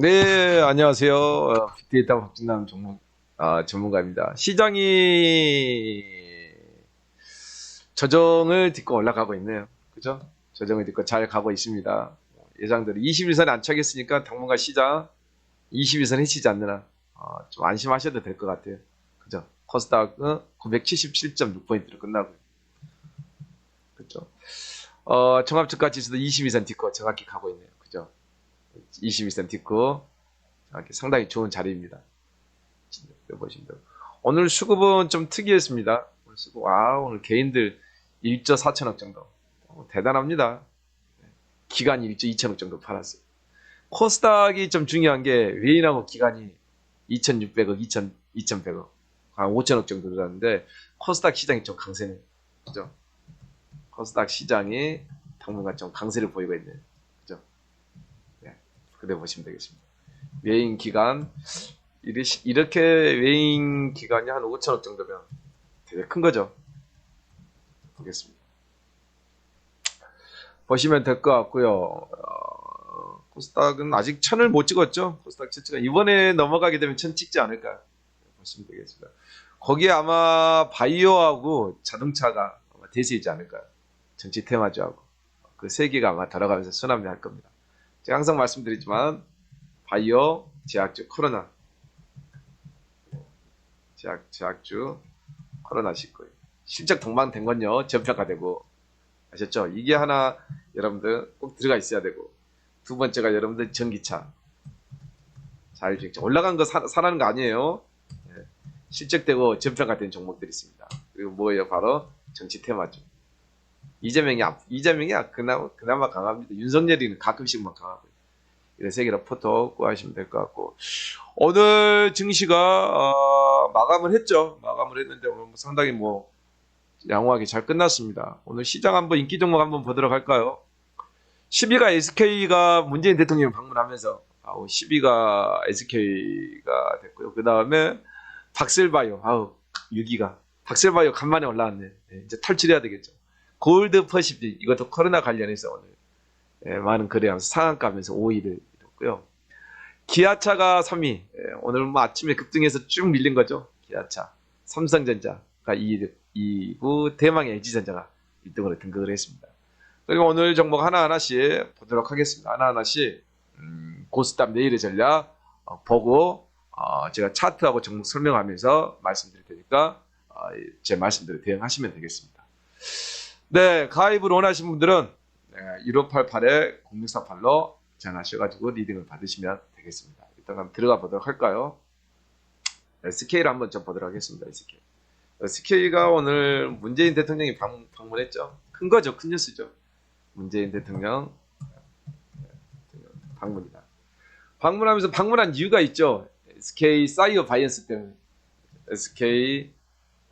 네, 안녕하세요. 어, 빅데이터 박진남 전문, 아, 전문가입니다. 시장이 조정을 딛고 올라가고 있네요. 그죠? 조정을 딛고 잘 가고 있습니다. 예상대로 21선에 안착했으니까 당분간 시장 21선 해치지 않느나 어, 좀 안심하셔도 될 것 같아요. 그죠? 코스닥은 977.6포인트로 끝나고요. 그죠? 어, 종합주가 지수도 22선 딛고 정확히 가고 있네요. 그죠? 22선 딛고 이렇게 상당히 좋은 자리입니다. 보시면. 오늘 수급은 좀 특이했습니다. 오늘 수급, 아, 오늘 개인들 1조 4천억 정도. 어, 대단합니다. 기간이 1조 2천억 정도 팔았어요. 코스닥이 좀 중요한 게 외인하고 기간이 2,600억, 2,000, 2,100억, 한 5천억 정도 들었는데 코스닥 시장이 좀 강세네요. 그죠? 코스닥 시장이 당분간 좀 강세를 보이고 있네요. 그래 보시면 되겠습니다. 외인 기간 이렇게 외인 기간이 한 5천억 정도면 되게 큰 거죠. 보겠습니다. 보시면 될 것 같고요. 어, 코스닥은 아직 천을 못 찍었죠. 코스닥 치가 이번에 넘어가게 되면 천 찍지 않을까 보시면 되겠습니다. 거기에 아마 바이오하고 자동차가 아마 대세이지 않을까. 정치 테마주하고 그 세 개가 아마 들어가면서 순환을 할 겁니다. 제가 항상 말씀드리지만 바이오, 제약주, 코로나 제약, 제약주, 코로나 19 실적 동방된 건요 전평가되고 아셨죠? 이게 하나 여러분들 꼭 들어가 있어야 되고 두 번째가 여러분들 전기차 잘 올라간 거 사, 사라는 거 아니에요. 예. 실적되고 전평가된 종목들이 있습니다. 그리고 뭐예요? 바로 정치 테마죠. 이재명이 앞- 이재명이 그나마 그나마 강합니다. 윤석열이는 가끔씩만 이런 세 개로 포토 구하시면 될 것 같고 오늘 증시가 어, 마감을 했죠. 마감을 했는데 오늘 뭐 상당히 뭐 양호하게 잘 끝났습니다. 오늘 시장 한번 인기 종목 한번 보도록 할까요? 10위가 SK가 문재인 대통령 방문하면서 아우 10위가 SK가 됐고요. 그 다음에 박셀바이오 아우 6위가 박셀바이오 간만에 올라왔네. 예, 이제 탈출해야 되겠죠. 골드 퍼시픽 이것도 코로나 관련해서 오늘 예, 많은 거래하면서 상한가면서 5위를 이뤘고요. 기아차가 3위. 예, 오늘 뭐 아침에 급등해서 쭉 밀린 거죠. 기아차. 삼성전자가 2위, 2부 대망의 LG전자가 1등으로 등극을 했습니다. 그리고 오늘 종목 하나하나씩 보도록 하겠습니다. 하나하나씩 음, 고스탑 내일의 전략 어, 보고 어, 제가 차트하고 종목 설명하면서 말씀드릴 테니까 어, 제 말씀대로 대응하시면 되겠습니다. 네, 가입을 원하시는 분들은 1588에 0648로 전화하셔가지고 리딩을 받으시면 되겠습니다. 일단 한번 들어가 보도록 할까요? SK를 한번 좀 보도록 하겠습니다. SK. SK가 오늘 문재인 대통령이 방, 방문했죠. 큰 거죠. 큰 뉴스죠. 문재인 대통령 방문이다. 방문하면서 방문한 이유가 있죠. SK 사이오 바이언스 때문에. SK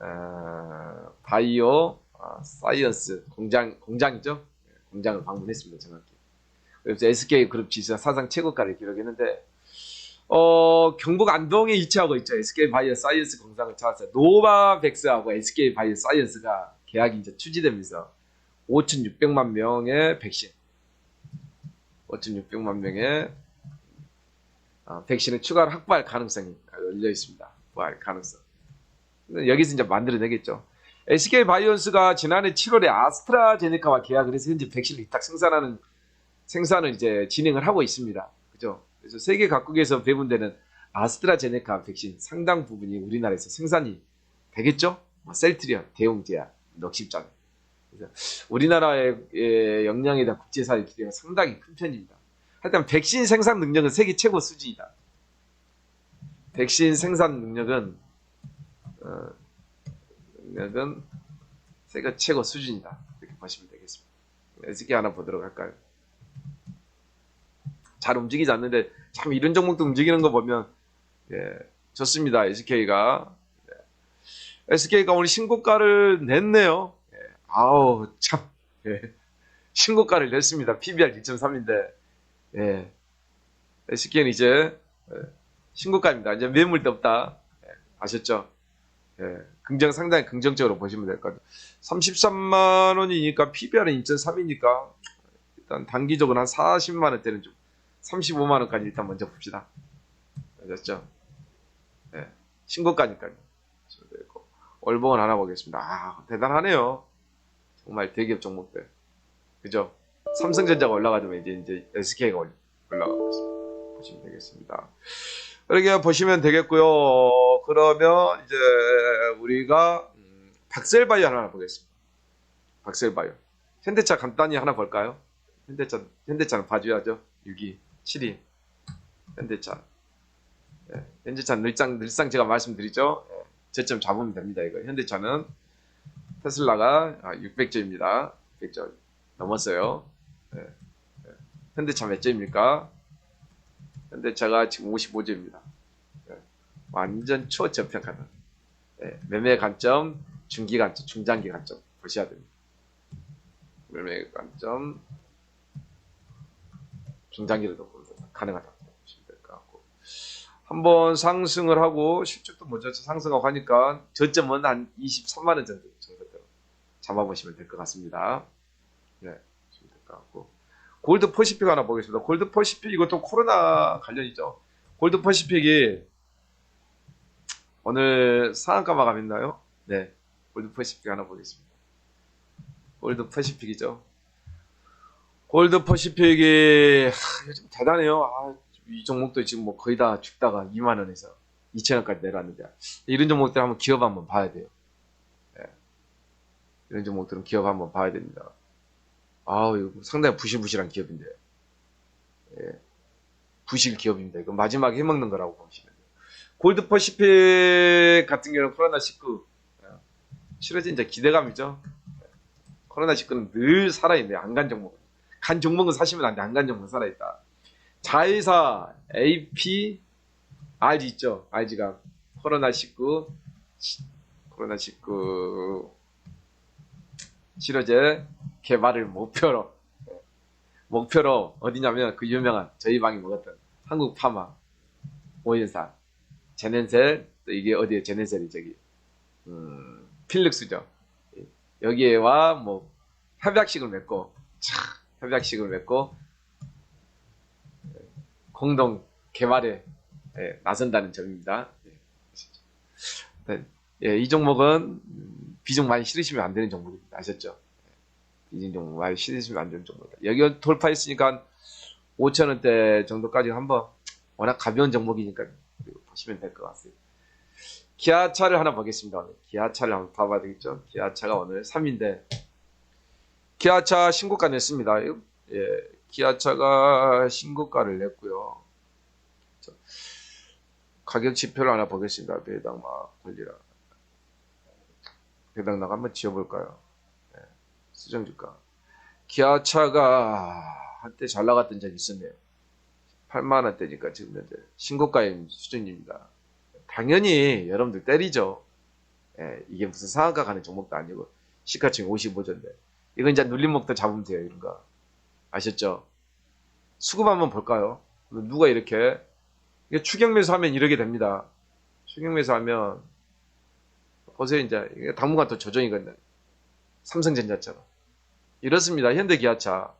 어, 바이오 어, 사이언스 공장 공장이죠. 공장을 방문했습니다. 정확히. 그래서 SK 그룹 지수가 사상 최고가를 기록했는데 어, 경북 안동에 위치하고 있죠. SK 바이오 사이언스 공장을 찾았어요. 노바백스하고 SK 바이오 사이언스가 계약이 이제 추진되면서 5,600만 명의 백신, 5,600만 명의 어, 백신을 추가로 확보할 가능성이 열려 있습니다. 확보할 가능성. 여기서 이제 만들어내겠죠. SK 바이오언스가 지난해 7월에 아스트라제네카와 계약을 해서 현재 백신을 위탁 생산하는 생산을 이제 진행을 하고 있습니다. 그죠? 그래서 세계 각국에서 배분되는 아스트라제네카 백신 상당 부분이 우리나라에서 생산이 되겠죠? 뭐 셀트리온, 대웅제약, 넉십장. 우리나라의 예, 역량에다 국제사회 기대가 상당히 큰 편입니다. 하여튼 백신 생산 능력은 세계 최고 수준이다. 백신 생산 능력은 어, 능력은 세계 최고 수준이다. 이렇게 보시면 되겠습니다. SK 하나 보도록 할까요? 잘 움직이지 않는데 참 이런 종목도 움직이는 거 보면 예, 좋습니다. SK가 SK가 오늘 신고가를 냈네요. 예, 아우 참 예, 신고가를 냈습니다. PBR 2.3인데 예, SK는 이제 예, 신고가입니다. 이제 매물도 없다. 예, 아셨죠? 예, 긍정 상당히 긍정적으로 보시면 될 것 같아요. 33만 원이니까 PBR은 2.3이니까 일단 단기적으로 한 40만 원대는 좀 35만 원까지 일단 먼저 봅시다. 아셨죠? 네, 신고가니까요. 월봉은 하나 보겠습니다. 아, 대단하네요. 정말 대기업 종목들. 그죠? 삼성전자가 올라가면 이제, 이제 SK가 올라가고 있습니다. 보시면 되겠습니다. 이렇게 보시면 되겠고요. 그러면 이제 우리가 음, 박셀바이오 하나 보겠습니다. 박셀바이오. 현대차 간단히 하나 볼까요? 현대차, 현대차는 봐줘야죠. 6위, 7위. 현대차. 예, 현대차 늘상, 늘상 제가 말씀드리죠. 예, 저점 잡으면 됩니다. 이거. 현대차는 테슬라가 600점입니다. 600점 넘었어요. 예, 예. 현대차 몇 점입니까? 현대차가 지금 55점입니다. 예, 완전 초저평가는. 예, 매매 관점, 중기 관점, 중장기 관점 보셔야 됩니다. 매매 관점, 중장기로도 가능하다. 보시면 될 것 같고. 한번 상승을 하고 실적도 먼저 상승하고 하니까 저점은 한 23만 원 정도 정도대로 잡아보시면 될 것 같습니다. 네, 보시면 될것 같고. 골드 퍼시픽 하나 보겠습니다. 골드 퍼시픽 이것도 코로나 관련이죠. 골드 퍼시픽이 오늘 상한가 마감했나요? 네, 골드 퍼시픽 하나 보겠습니다. 골드 퍼시픽이죠. 골드 퍼시픽이 하, 요즘 대단해요. 아, 이 종목도 지금 뭐 거의 다 죽다가 2만 원에서 2천 원까지 내려왔는데 이런 종목들 한번 기업 한번 봐야 돼요. 예. 이런 종목들은 기업 한번 봐야 됩니다. 아우 이거 상당히 부실부실한 기업인데 예. 부실 기업입니다. 이거 마지막에 해먹는 거라고 보시면 돼요. 골드 퍼시픽 같은 경우는 코로나 19 실어진 이제 기대감이죠. 코로나 19는 늘 살아있네요. 안간 종목. 간 종목은 사시면 안 돼. 안간 종목은 살아있다. 자회사 AP RG 있죠. RG가 코로나 19 코로나 19 치료제 개발을 목표로 목표로 어디냐면 그 유명한 저희 방이 먹었던 한국 파마 오일사 제넨셀 또 이게 어디에 제넨셀이 저기 음, 필릭스죠. 여기에와 뭐 협약식을 맺고 차, 협약식을 맺고 공동 개발에 예, 나선다는 점입니다. 예, 예, 이 종목은 음, 비중 많이 실으시면 안 되는 종목입니다. 아셨죠? 비중 종목 많이 실으시면 안 되는 종목입니다. 여기 돌파했으니까 5천 원대 정도까지 한번 워낙 가벼운 종목이니까 보시면 될 것 같습니다. 기아차를 하나 보겠습니다. 오늘. 기아차를 한번 봐봐야 되겠죠? 기아차가 오늘 3인데 기아차 신고가 냈습니다. 예, 기아차가 신고가를 냈고요. 자, 가격 지표를 하나 보겠습니다. 배당 막 걸리라. 배당락 한번 지어볼까요? 예, 수정주가. 기아차가 한때 잘 나갔던 적이 있었네요. 8만원대니까 지금 현재 신고가인 수준입니다. 당연히 여러분들 때리죠. 예, 이게 무슨 상한가 가는 종목도 아니고 시가총이 55조인데 이건 이제 눌림목도 잡으면 돼요. 이런 거 아셨죠? 수급 한번 볼까요? 누가 이렇게 이게 추경매수 하면 이렇게 됩니다. 추경매수 하면 보세요 이제 당분간 또 조정이거든요. 삼성전자처럼 이렇습니다. 현대기아차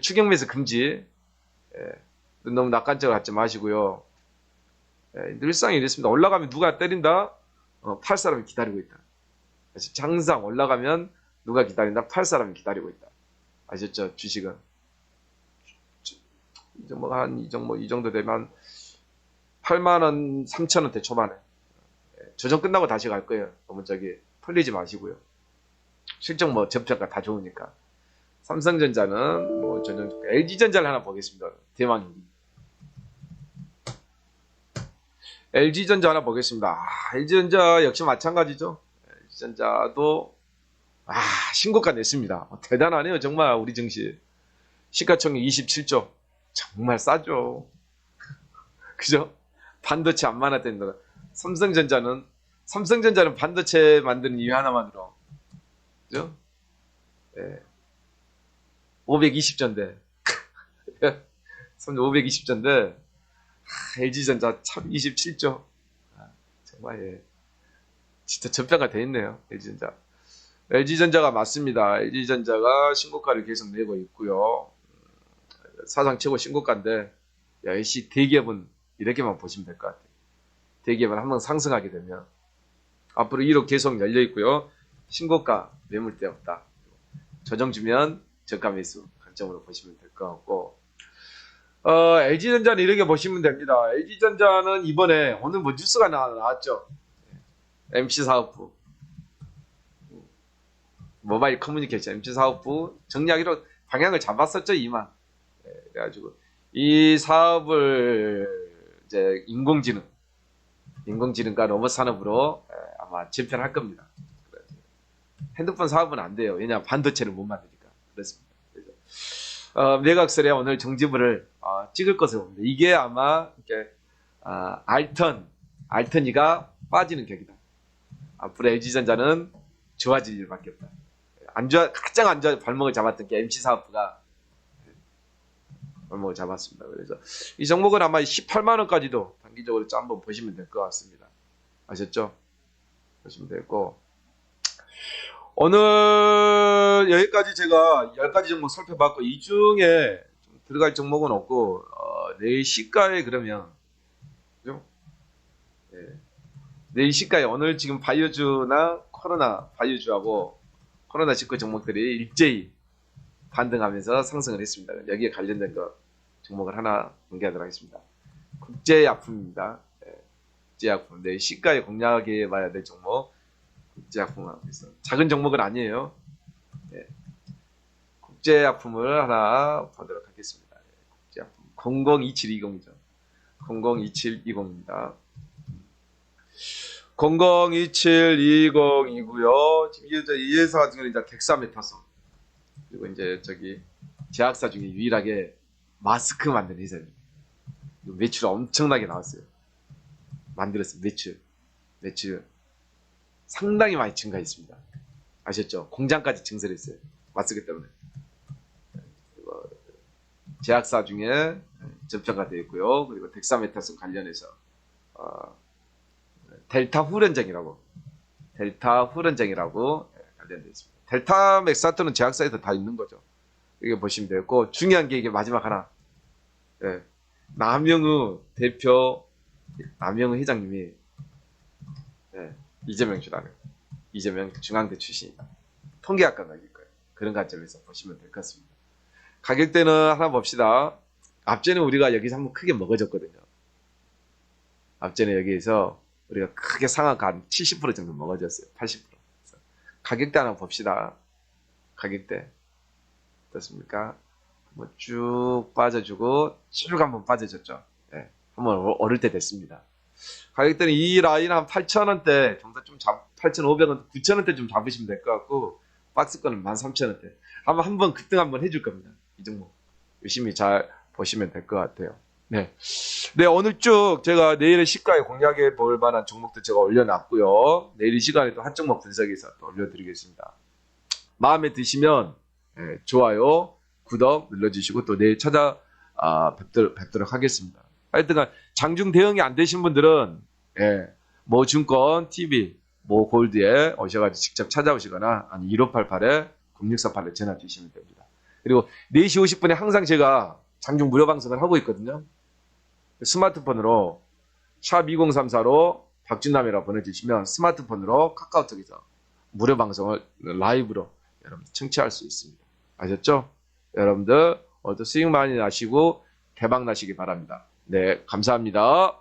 추경매수 금지 예, 너무 낙관적으로 갖지 마시고요. 예, 늘상 이랬습니다. 올라가면 누가 때린다? 어, 팔 사람이 기다리고 있다. 그래서 장상 올라가면 누가 기다린다? 팔 사람이 기다리고 있다. 아셨죠? 주식은. 이 정도 한, 이 정도, 이 정도 되면 8만 원, 3천 원대 초반에. 예, 조정 끝나고 다시 갈 거예요. 너무 저기, 털리지 마시고요. 실적 뭐, 접착가 다 좋으니까. 삼성전자는 뭐, 전형, LG전자를 하나 보겠습니다. 대망이. LG전자 하나 보겠습니다. 아, LG전자 역시 마찬가지죠. LG전자도 아 신고가 냈습니다. 어, 대단하네요 정말 우리 증시 시가총액 27조 정말 싸죠. 그죠? 반도체 안 많았다는 삼성전자는 삼성전자는 반도체 만드는 이유 하나만으로 그죠? 예. 520전대 520전대 LG전자 참 27조. 아, 정말 예. 진짜 전평가 돼 있네요. LG전자. LG전자가 맞습니다. LG전자가 신고가를 계속 내고 있고요. 사상 최고 신고가인데 역시 대기업은 이렇게만 보시면 될 것 같아요. 대기업은 한번 상승하게 되면 앞으로 1호 계속 열려 있고요. 신고가 매물대 없다. 조정 주면 저가 매수 관점으로 보시면 될 것 같고 어, LG전자는 이렇게 보시면 됩니다. LG전자는 이번에 오늘 뭐 뉴스가 나, 나왔죠. MC 사업부 모바일 커뮤니케이션 MC 사업부 정리하기로 방향을 잡았었죠 이만. 예, 그래가지고 이 사업을 이제 인공지능, 인공지능과 로봇 산업으로 예, 아마 재편할 겁니다. 핸드폰 사업은 안 돼요. 왜냐 반도체를 못 만드니까 그렇습니다. 그래서 어, 매각설에 오늘 정지부를 어, 찍을 것으로 봅니다. 이게 아마 이렇게 아, 알턴, 알턴이가 빠지는 격이다. 앞으로 LG전자는 좋아질 일밖에 없다. 안 좋아, 가장 안 좋아 발목을 잡았던 게 MC 사업부가 발목을 잡았습니다. 그래서 이 종목은 아마 18만 원까지도 단기적으로 좀 한번 보시면 될 것 같습니다. 아셨죠? 보시면 되고 오늘 여기까지 제가 10가지 종목 살펴봤고 이 중에 좀 들어갈 종목은 없고 어, 내일 시가에 그러면 그죠? 예. 내일 시가에 오늘 지금 바이오주나 코로나 바이오주하고 코로나 직후 종목들이 일제히 반등하면서 상승을 했습니다. 여기에 관련된 거 종목을 하나 공개하도록 하겠습니다. 국제약품입니다. 예, 국제약품. 내 시가에 공략해 봐야 될 종목 국제약품하고 있어. 작은 종목은 아니에요. 예. 국제약품을 하나 보도록 하겠습니다. 예, 국제약품 002720이죠. 002720입니다. 002720이고요. 지금 이, 이 회사 같은 경우는 이제 덱사메타소 그리고 이제 저기 제약사 중에 유일하게 마스크 만드는 회사입니다. 매출 엄청나게 나왔어요. 만들었어요. 매출. 매출 상당히 많이 증가했습니다. 아셨죠? 공장까지 증설했어요. 마스크 때문에. 그리고 제약사 중에 전평가 되어 있고요. 그리고 덱사메타스 관련해서 어, 델타 후련장이라고 델타 후련장이라고 관련되어 있습니다. 델타 맥사토는 제약사에서 다 있는 거죠. 이게 보시면 되고 중요한 게 이게 마지막 하나. 예. 남영우 대표 남영우 회장님이 예, 이재명 주라는 이재명 중앙대 출신 통계학과 나길 거예요. 그런 관점에서 보시면 될 것 같습니다. 가격대는 하나 봅시다. 앞전에 우리가 여기서 한번 크게 먹어졌거든요. 앞전에 여기에서 우리가 크게 상한가 한70% 정도 먹어졌어요. 80%. 그래서 가격대 하나 봅시다. 가격대. 어떻습니까? 한번 쭉 빠져주고 쭉 한번 빠져줬죠. 예, 한번 오를 때 됐습니다. 가격대는 이 라인 한 8,000원대 정도 좀 잡, 8,500원, 9,000원대 좀 잡으시면 될 것 같고 박스권은 13,000원대. 한번 한번 급등 한번 해줄 겁니다. 이 종목 열심히 잘 보시면 될 것 같아요. 네. 네, 오늘 쭉 제가 내일의 시가에 공략해 볼 만한 종목도 제가 올려놨고요. 내일 이 시간에 또 한 종목 분석해서 또 올려드리겠습니다. 마음에 드시면 예, 좋아요, 구독 눌러주시고 또 내일 찾아 아, 뵙도록, 뵙도록 하겠습니다. 하여튼간 장중 대응이 안 되신 분들은 예, 모 증권 TV, 모 골드에 오셔가지고 직접 찾아오시거나 아니 1588에 0648에 전화 주시면 됩니다. 그리고 4시 50분에 항상 제가 장중 무료 방송을 하고 있거든요. 스마트폰으로 샵 2034로 박준남이라고 보내주시면 스마트폰으로 카카오톡에서 무료 방송을 라이브로 여러분 청취할 수 있습니다. 아셨죠? 여러분들 오늘도 수익 많이 나시고 대박 나시기 바랍니다. 네, 감사합니다.